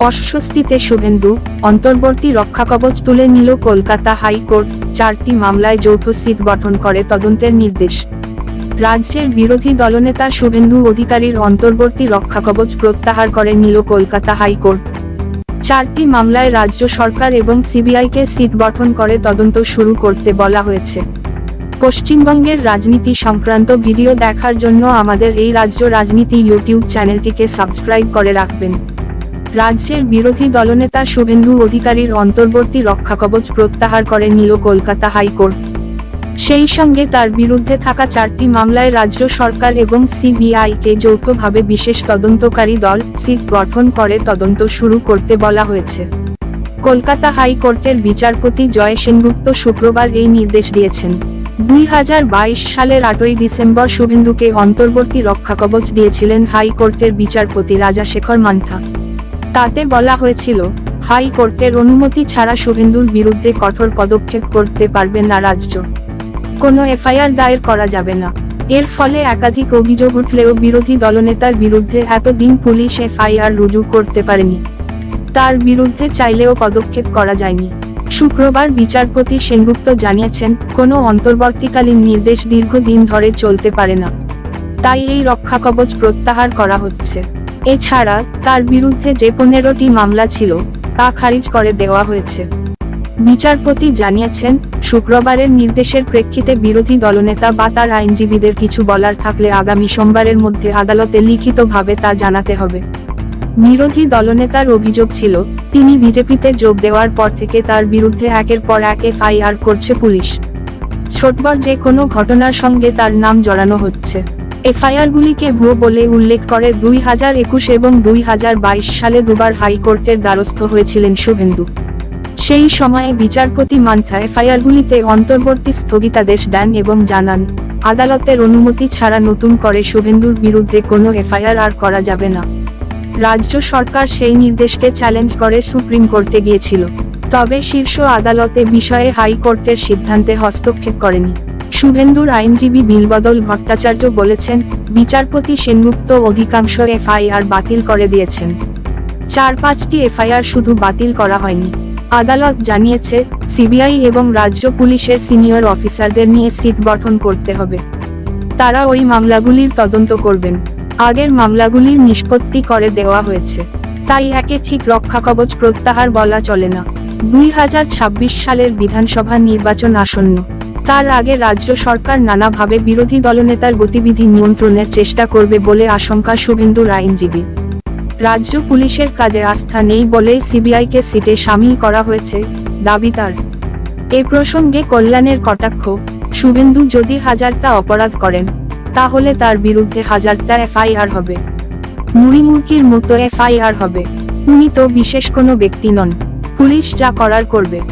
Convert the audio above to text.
অস্বস্তিতে শুভেন্দু, অন্তর্বর্তী রক্ষাকবচ তুলে নিল কলকাতা হাইকোর্ট, চারটি মামলায় যৌথ সিট গঠন করে তদন্তের নির্দেশ। রাজ্যের বিরোধী দলনেতা শুভেন্দু অধিকারীর অন্তর্বর্তী রক্ষাকবচ প্রত্যাহার করে নিল কলকাতা হাইকোর্ট। চারটি মামলায় রাজ্য সরকার এবং সিবিআইকে সিট গঠন করে তদন্ত শুরু করতে বলা হয়েছে। পশ্চিমবঙ্গের রাজনীতি সংক্রান্ত ভিডিও দেখার জন্য আমাদের এই রাজ্য রাজনীতি ইউটিউব চ্যানেলটিকে সাবস্ক্রাইব করে রাখবেন। রাজ্যের বিরোধী দলনেতা শুভেন্দু অধিকারীর অন্তর্বর্তী রক্ষাকবচ প্রত্যাহার করে নিল কলকাতা হাইকোর্ট। সেই সঙ্গে তার বিরুদ্ধে থাকা চারটি মামলায় রাজ্য সরকার এবং সিবিআইকে যৌথভাবে বিশেষ তদন্তকারী দল সিট গঠন করে তদন্ত শুরু করতে বলা হয়েছে। কলকাতা হাইকোর্টের বিচারপতি জয় সেনগুপ্ত শুক্রবার এই নির্দেশ দিয়েছেন। দুই হাজার বাইশ সালের আটই ডিসেম্বর শুভেন্দুকে অন্তর্বর্তী রক্ষাকবচ দিয়েছিলেন হাইকোর্টের বিচারপতি রাজাশেখর মান্থা। তাতে বলা হয়েছিল হাইকোর্টের অনুমতি ছাড়া শুভেন্দুর বিরুদ্ধে কঠোর পদক্ষেপ করতে পারবে না রাজ্য। কোনো এফআইআর দায়ের করা যাবে না। এর ফলে একাধিক অভিযোগ উঠলেও বিরোধী দলনেতার বিরুদ্ধে এতদিন পুলিশ এফআইআর রুজু করতে পারেনি। তার বিরুদ্ধে চাইলেও পদক্ষেপ করা যায়নি। শুক্রবার বিচারপতি সেনগুপ্ত জানিয়েছেন, কোনো অন্তর্বর্তীকালীন নির্দেশ দীর্ঘদিন ধরে চলতে পারে না। তাই এই রক্ষা কবচ প্রত্যাহার করা হচ্ছে। এছাড়া, তার বিরুদ্ধে যে পনেরোটি মামলা ছিল, তা খারিজ করে দেওয়া হয়েছে। বিচারপতি জানিয়েছেন, শুক্রবারের নির্দেশের প্রেক্ষিতে বিরোধী দলনেতা বা তার আইনজীবীদের কিছু বলার থাকলে আগামী সোমবারের মধ্যে আদালতে লিখিতভাবে তা জানাতে হবে। বিরোধী দলনেতার অভিযোগ ছিল, তিনি বিজেপিতে যোগ দেওয়ার পর থেকে তার বিরুদ্ধে একের পর এক এফআইআর করছে পুলিশ। ছোটবড় যে কোনো ঘটনার সঙ্গে তার নাম জড়ানো হচ্ছে। এফআইআরগুলিকে ভুয়ো বলে উল্লেখ করে দুই হাজার একুশ এবং দুই হাজার বাইশ সালে দুবার হাইকোর্টের দ্বারস্থ হয়েছিলেন শুভেন্দু। সেই সময়ে বিচারপতি মান্থা এফআইআরগুলিতে অন্তর্বর্তী স্থগিতাদেশ দেন এবং জানান, আদালতের অনুমতি ছাড়া নতুন করে শুভেন্দুর বিরুদ্ধে কোনো এফআইআর আর করা যাবে না। রাজ্য সরকার সেই নির্দেশকে চ্যালেঞ্জ করে সুপ্রিম কোর্টে গিয়েছিল, তবে শীর্ষ আদালতে বিষয়ে হাইকোর্টের সিদ্ধান্তে হস্তক্ষেপ করেনি। শুভেন্দুর আইনজীবী বিলবদল ভট্টাচার্য বলেছেন, বিচারপতি সেনগুপ্ত অধিকাংশ এফআইআর বাতিল করে দিয়েছেন। চার পাঁচটি এফআইআর শুধু বাতিল করা হয়নি। আদালত জানিয়েছে, সিবিআই এবং রাজ্য পুলিশের সিনিয়র অফিসারদের নিয়ে সিট গঠন করতে হবে। তারা ওই মামলাগুলির তদন্ত করবেন। আগের মামলাগুলির নিষ্পত্তি করে দেওয়া হয়েছে। তাই একে ঠিক রক্ষা কবচ প্রত্যাহার বলা চলে না। দুই হাজার ছাব্বিশ সালের বিধানসভা নির্বাচন আসন্ন। তার আগে রাজ্য সরকার নানাভাবে বিরোধী দলনেতার গতিবিধি নিয়ন্ত্রণের চেষ্টা করবে বলে আশঙ্কা শুভেন্দুর আইনজীবী রাজ্য পুলিশের কাজে আস্থা নেই বলেই সিবিআইকে সিটে সামিল করা হয়েছে, দাবি তার। এ প্রসঙ্গে কল্যাণের কটাক্ষ, শুভেন্দু যদি হাজারটা অপরাধ করেন, তাহলে তার বিরুদ্ধে হাজারটা এফআইআর হবে। মুড়িমুড়কির মতো এফআইআর হবে। উনি তো বিশেষ কোনো ব্যক্তি নন। পুলিশ যা করার করবে।